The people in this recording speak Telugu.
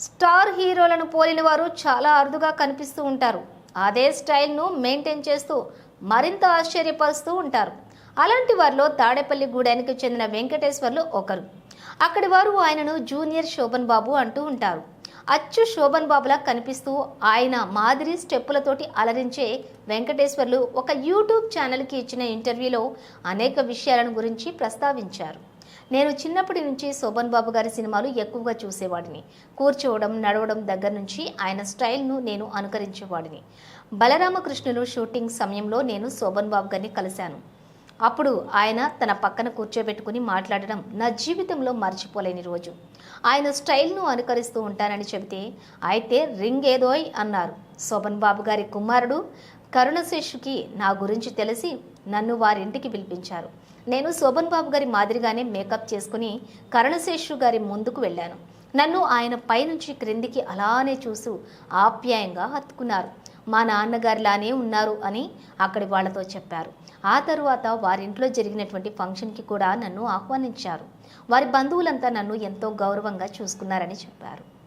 స్టార్ హీరోలను పోలిన వారు చాలా అరుదుగా కనిపిస్తూ ఉంటారు. అదే స్టైల్ను మెయింటైన్ చేస్తూ మరింత ఆశ్చర్యపరుస్తూ ఉంటారు. అలాంటి వారిలో తాడేపల్లి గూడానికి చెందిన వెంకటేశ్వర్లు ఒకరు. అక్కడి వారు ఆయనను జూనియర్ శోభన్ బాబు అంటూ ఉంటారు. అచ్చు శోభన్ బాబులా కనిపిస్తూ ఆయన మాదిరి స్టెప్పులతోటి అలరించే వెంకటేశ్వర్లు ఒక యూట్యూబ్ ఛానల్కి ఇచ్చిన ఇంటర్వ్యూలో అనేక విషయాలను గురించి ప్రస్తావించారు. నేను చిన్నప్పటి నుంచి శోభన్ బాబు గారి సినిమాలు ఎక్కువగా చూసేవాడిని. కూర్చోవడం నడవడం దగ్గర నుంచి ఆయన స్టైల్ను నేను అనుకరించేవాడిని. బలరామకృష్ణులు షూటింగ్ సమయంలో నేను శోభన్ బాబు గారిని కలిశాను. అప్పుడు ఆయన తన పక్కన కూర్చోబెట్టుకుని మాట్లాడడం నా జీవితంలో మర్చిపోలేని రోజు. ఆయన స్టైల్ను అనుకరిస్తూ ఉంటానని చెబితే అయితే రింగ్ ఏదోయ్ అన్నారు. శోభన్ బాబు గారి కుమారుడు కరుణశేషుకి నా గురించి తెలిసి నన్ను వారింటికి పిలిపించారు. నేను శోభన్ బాబు గారి మాదిరిగానే మేకప్ చేసుకుని కరుణశేషు గారి ముందుకు వెళ్ళాను. నన్ను ఆయన పైనుంచి క్రిందికి అలానే చూసి ఆప్యాయంగా హత్తుకున్నారు. మా నాన్నగారిలానే ఉన్నారు అని అక్కడి వాళ్ళతో చెప్పారు. ఆ తరువాత వారింట్లో జరిగినటువంటి ఫంక్షన్కి కూడా నన్ను ఆహ్వానించారు. వారి బంధువులంతా నన్ను ఎంతో గౌరవంగా చూసుకున్నారని చెప్పారు.